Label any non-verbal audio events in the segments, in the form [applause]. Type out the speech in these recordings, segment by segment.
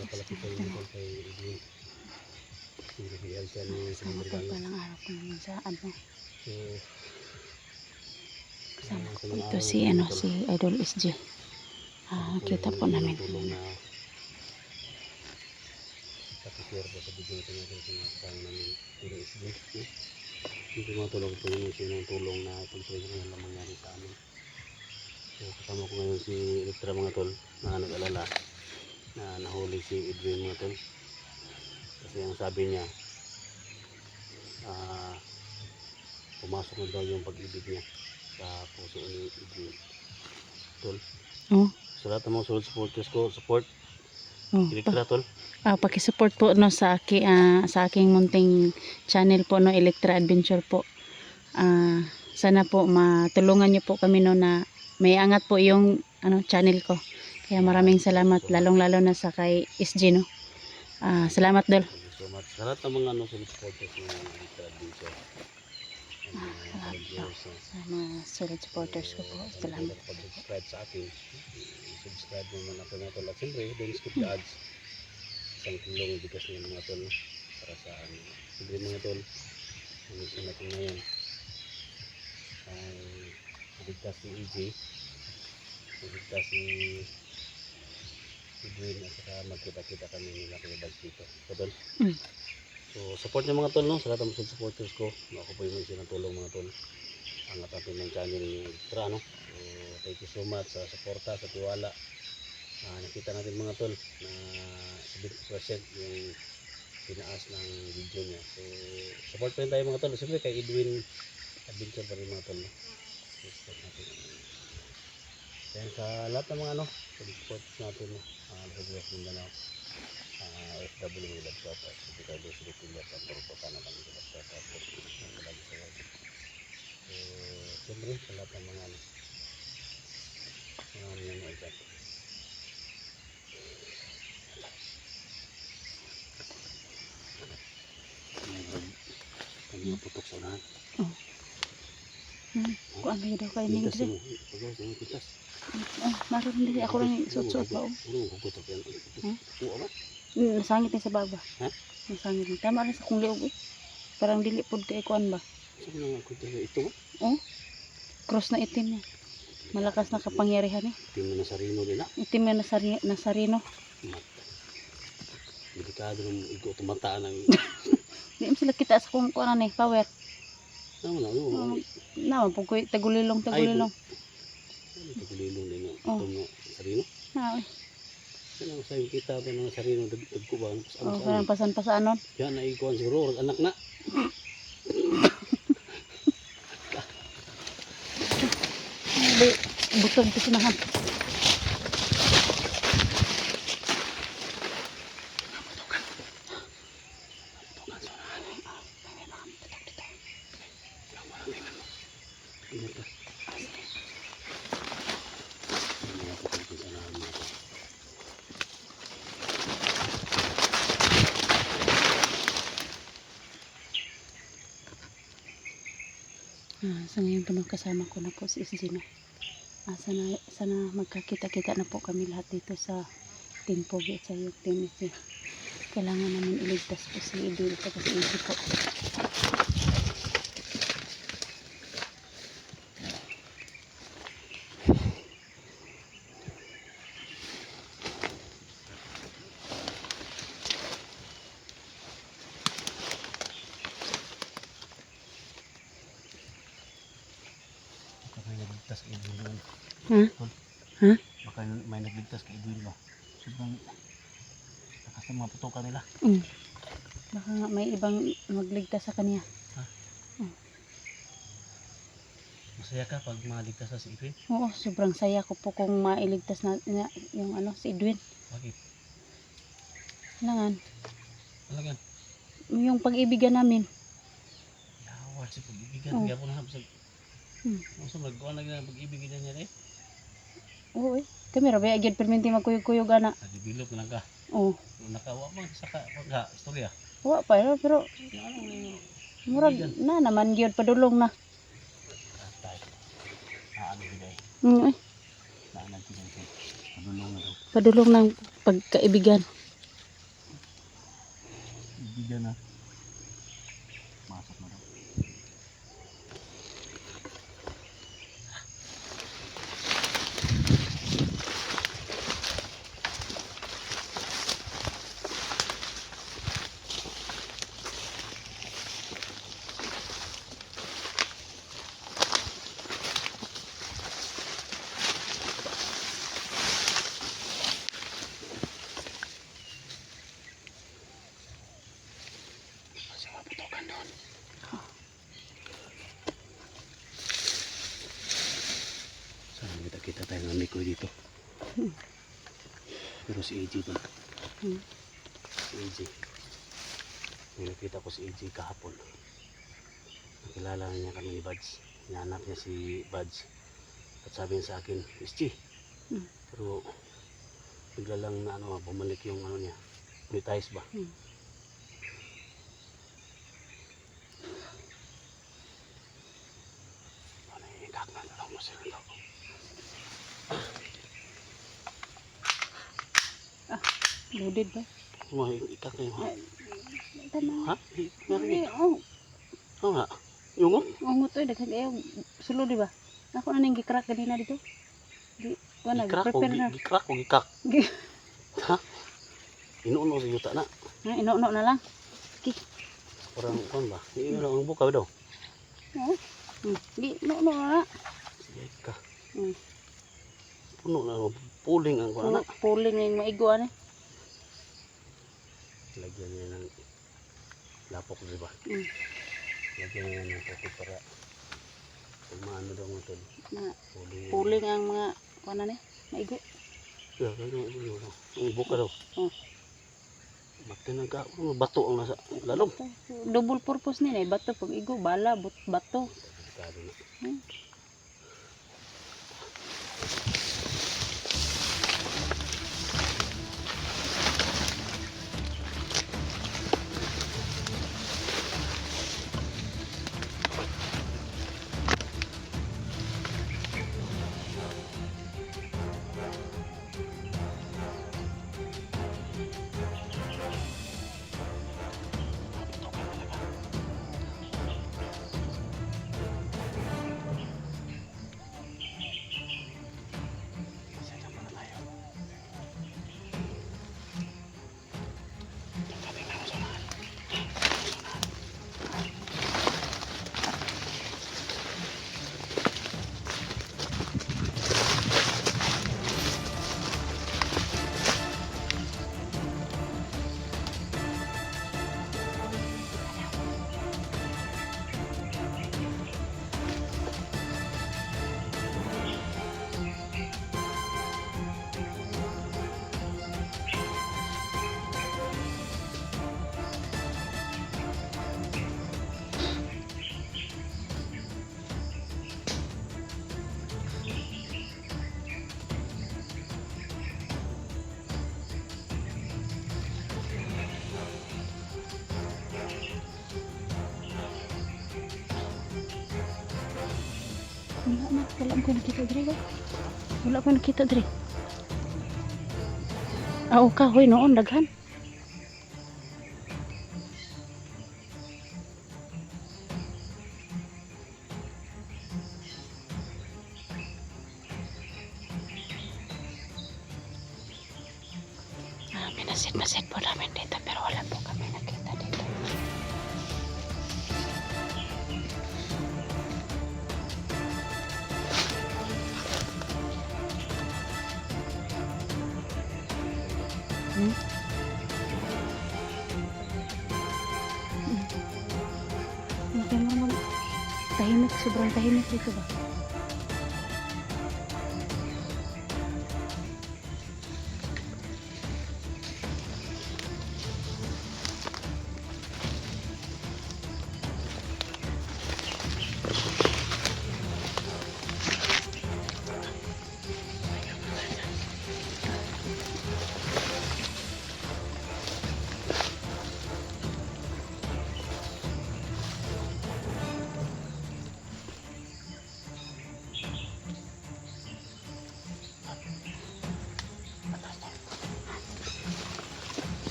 na palapit tayo dito kay po Gano. palang araw ko naman sa ano. So, Kasama ah, ko palang ito si ano si Idol SG. Ah, kita po namin. pakishare po sa video natin natin kung nakasama namin Tiro SD. no? Yung tumatulong po yung siya ng tulong na pagpapalagay na lang mangyari sa amin. So kasama ko ngayon si Elektra mga tol na nag-alala na nahuli si Edwin mga tol. Kasi ang sabi niya ah pumasok na daw yung pag-ibig niya sa puso ni Edwin. Tol. Oh, Sa lahat ng mga solid supporters ko, support. oh. Elektra tol. ah, paki-support po no sa aki ah, sa aking munting channel po no Electra Adventure po. Ah, sana po matulungan niyo po kami no na may angat po yung ano channel ko. Kaya maraming salamat lalong-lalo na sa kay SG no. Ah, salamat dol. So much. Sa mga ano, supporters ng Elektra Adventure. Mga salamat no? Sa mga solid supporters ko po. Ano, Salamat. pag- Pag-subscribe sa akin, subscribe naman ako na. At siyempre, don't skip the ads. Isang tulong bigas ng mga tol. Para sa ano. Siyempre mga tol, ang mission natin ngayon ay iligtas si EJ. Iligtas si Edwin at saka magkita-kita kami nila Bags dito. Tol. Mm. So, support niyo mga tol, no? Sa mga supporters ko. No, ako po yung ng tulong mga tol. Angat natin ng channel ni Tra, no? So, thank you so much sa suporta, sa tiwala. Ah, nakita natin mga tol na 70% yung tinaas ng video niya. So, support pa rin tayo mga tol. Siyempre kay Edwin Adventure pa rin mga tol, no? So, natin. Then sa lahat ng mga sa support natin, no? Uh, sa Diyos Mindanao. Uh, OFW mga love shout out. Hindi tayo doon sila pilat ang puro pa na lang mga love shout out. Ang lagi sa wag. So, siyempre sa lahat ng mga ano, mga nanonood dyan. Kanya putok sa unahan. Hmm. Kung ano yun daw kayo ning Pintas dire. mo. Pagkakas mo, pintas. Ah, maroon din ako lang suot-suot ba? oh. Ano, hugot ako yan. Hmm? Hmm, Nasangit ni sa baba. Ha? Nasangit ni. Tama rin sa kong liog eh. Parang dili pod kay kuan ba? Na nga ko ito ba? Cross na itim niya. Malakas na kapangyarihan eh. Hindi mo na sarino ah. Itim na nasari, nasarino. Delikado ng igo tumataan ng [laughs] Di mo sila kita sa kung kuan ni power. Ano na, ano? Um, Naman ko tagulilong tagulilong. Ano pagulilong din no? Oh. No, sarino? Na, eh. Ano ang sabi kita ba ng sarino dagdag ko ba? Oh, parang pasan-pasanon. Yan na ikuan siguro, anak na. [laughs] Di, butog ko sinahan. Ingat ka. Ano ako kung sa nahan mo ako. Ah, sa ngayon po kasama ko na po si Isgino. Ah, sana, sana magkakita-kita na po kami lahat dito sa Team Pogi at sa yung Team Isi. Kailangan namin iligtas po si Idol at si Izzy po. Baka may nagligtas kay Edwin doon. Ha? Ha? Baka may nagligtas kay Edwin ba? Sobrang lakas ng mga putukan nila. Mm. Baka nga may ibang magligtas sa kanya. Mas Masaya ka pag maligtas sa si Edwin? Oo, sobrang saya ko po kung mailigtas na, na yung ano, si Edwin. Bakit? Kailangan, Talagan. yung pag-ibigan namin. Yawa si pag-ibigan. Oh. Kaya po na sa... Hmm. Masa magkuhan na pag-ibigan niya eh. Oo eh. Kami rabi agad perminti magkuyog-kuyog ana. Nadibilog na lang ka. Oo. Nakawa mo sa ka, pagka, istorya. Wa pa pero, pero ano, yung... murag na naman gyud padulong na. Mm, eh. Padulong na daw. padulong ng pagkaibigan. Ibigan na. Masok na daw. Kasi maputokan doon. Sana kita kita tayo ng Mikoy dito. Pero si AJ doon. Hmm. Si AJ. May nakita ko si AJ kahapon. Nakilala na niya kami ni Buds. Hinahanap niya si Buds. At sabi niya sa akin, SG. Hmm. Pero bigla lang na ano, bumalik yung ano niya. Monetize ba? Hmm. Ano yung ikak na lang mo sila to? Loaded ba? Mo ikak na ha? Tama. Ha? Eh. Oh, Oo nga. Yung ungot oy daghan kayo sulo di ba? Ako na ning gikrak kanina dito. Di wala Gikrak o na. gikrak o gikak. Gi- Ha? Inuuno sa yuta na. Ha, ino-no na lang. Parang kuan ba? Iyon ang buka daw. Oo. Hmm. Di no no na. Sige ka. Hmm. Puno na puling ang kuan na. Puling ning maigo ani. Lagyan niya ng lapok di ba? Hmm. Lagyan niya ng tubig para kung maano daw mo tol. Na Puling. ang mga kuan ni maigo. Yeah, ano, ano, ano. Ang buka daw. Oh. Matinag ka. Ano, bato ang nasa lalong. Double purpose ni na bato pag igo bala bato. Delikado na. Hmm. Wala ko nakita ba? Wala ko nakita diri. Ah, o kahoy noon daghan. Ah, minasid-masid po namin dito pero wala po kami Okay mo naman.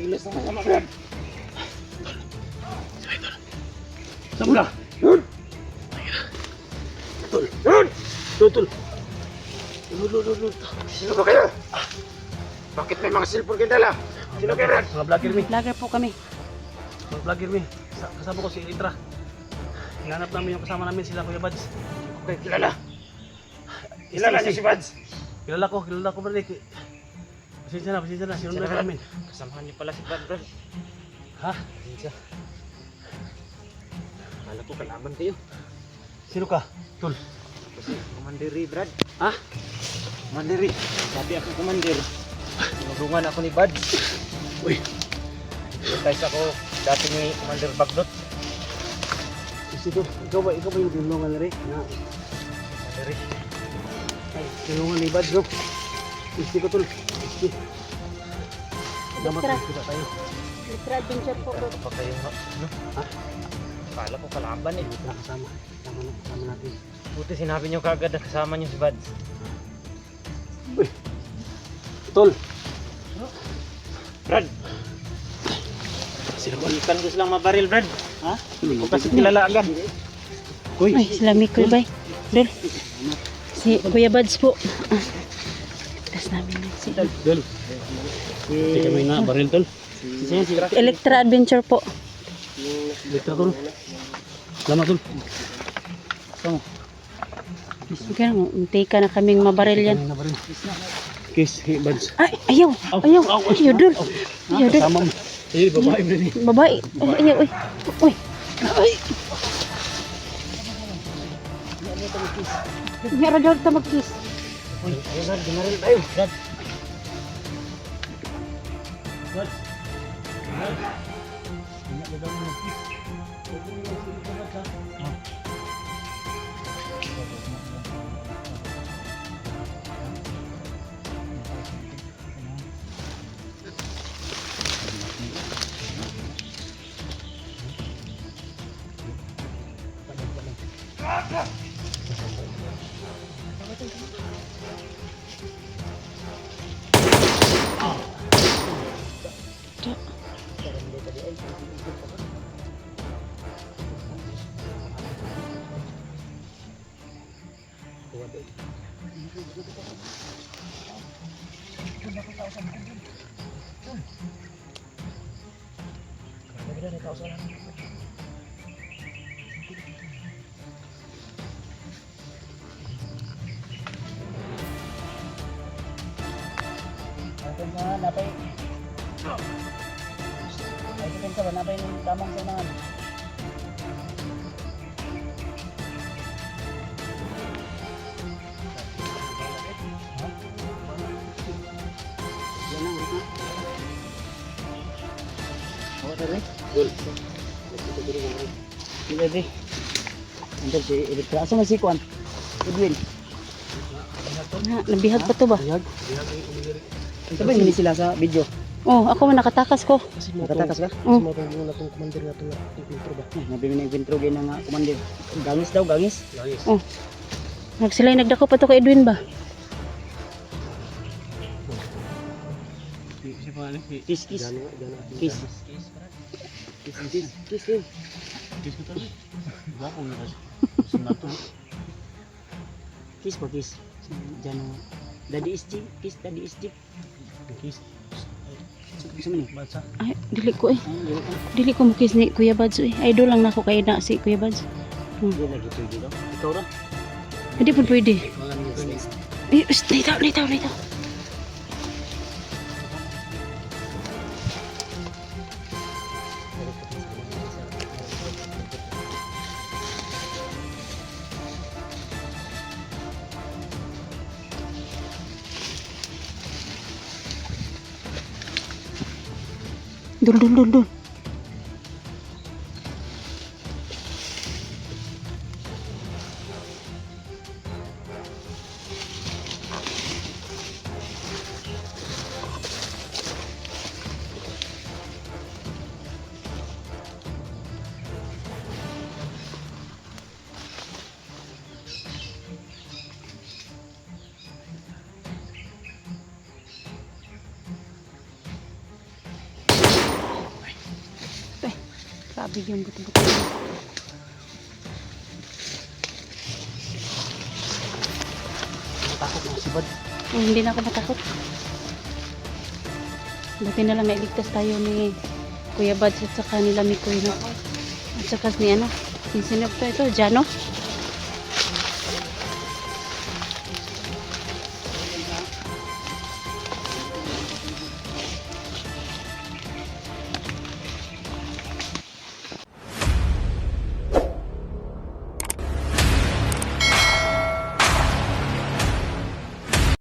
Ilis naman naman, Brad. Saan mo na? Yun! Tol! Yun! Tol, tol! Tol, tol, tol. Sino ba kayo? Bakit may mga cellphone kayo dala? Sino kayo, Brad? Mga vlogger mi. Vlogger po kami. Mga vlogger mi. Sa- Kasama ko si Elitra. Hinanap namin yung kasama namin sila Kuya Bads. Okay, kilala. Kilala niyo si Bads. Kilala ko, kilala ko ba Pasensya na, pasensya na. Sinunod ka namin. Kasamahan niyo pala si Brad, Brad. Ha? Pasensya. Kala ko kalaban kayo. Sino ka? Tol. Kasi kumandiri, Brad. Ha? Kumandiri. Sabi ako kumandir. Tinulungan ako ni Bads. Uy! Guys ako dati ni Commander Bagdot. Sino? Ikaw ba? Ikaw ba yung tinulungan Rick? Na, Kumandiri. ay, tinulungan ni Bads, no? Isti ko, Tol. Kita tayo. Electra Adventure po. Ko pa kayo, no? no? Ha? Kala ko kalaban eh. Kita kasama. Kasama na, kasama natin. Buti sinabi niyo kagad na kasama niyo si Bads. Uy! Tol! Brad! Sino ba? Ikan ko silang mabaril, Brad. Ha? Ko kasi kilala agad. Uy! Ay, salami ko bay. Dol. Si Kuya Buds po. Ah. Tas namin na si Dol. Hindi kami na baril, Tol. Si si Electra Adventure po. Dito, Tol. Salamat, Tol. Tama. Okay na, untay ka na kaming mabaril yan. Na. Kiss, hey, Bads. Ay, ayaw. Ayaw. Ayaw, Dol. Ayaw, Dol. Kasama mo. Ayun, babae mo rin. Babae. Ay, ayaw, ay. Uy. Ay. Meron daw ito mag-kiss. Uy, ayun Brad, binaril tayo. Sa napay. Ay, ito sa napay ng tamang sa mga. Yan ang rito. Ako tadi. Dol. Hindi di. Antar si Electra. Asa man si Kwan? Edwin. Na, nabihag pa to ba? Bihag. Bihag ay umigiri. Ito ba hindi sila sa video? Oh, ako man nakatakas ko. Kasi mo Nakatakas ka? Kasi Oh. mo muna itong commander na itong intro ba? Eh, nabili na yung intro gay nga commander. Gangis daw, gangis. Langis. Oh. Nagsilay nagdako pa to kay Edwin ba? Kiss, kiss. Kiss. Kiss. Kiss, kiss. Kiss din. Kiss ko tol. Gwapo na kasi. Gusto na to. Kiss po, [laughs] kiss. Diyan o. Daddy is chick. Kiss, daddy is chick. Kiss. Ay, dili ko eh. Ay, dili ko. Kiss ni Kuya Bads eh. Idol lang nako kay na si Kuya Bads. Hindi lagi ito dito. Ikaw ra. Hindi po pwede. Eh, litaw, litaw, litaw. Dul, dul, dul, dul. Nakakaabig yung buto-buto. Natakot mga sibad. Oh, hindi na ako matakot. Buti na lang nailigtas tayo ni Kuya Bads at saka ni Lamikoy no? At saka ni ano, si sino to ito, Jano?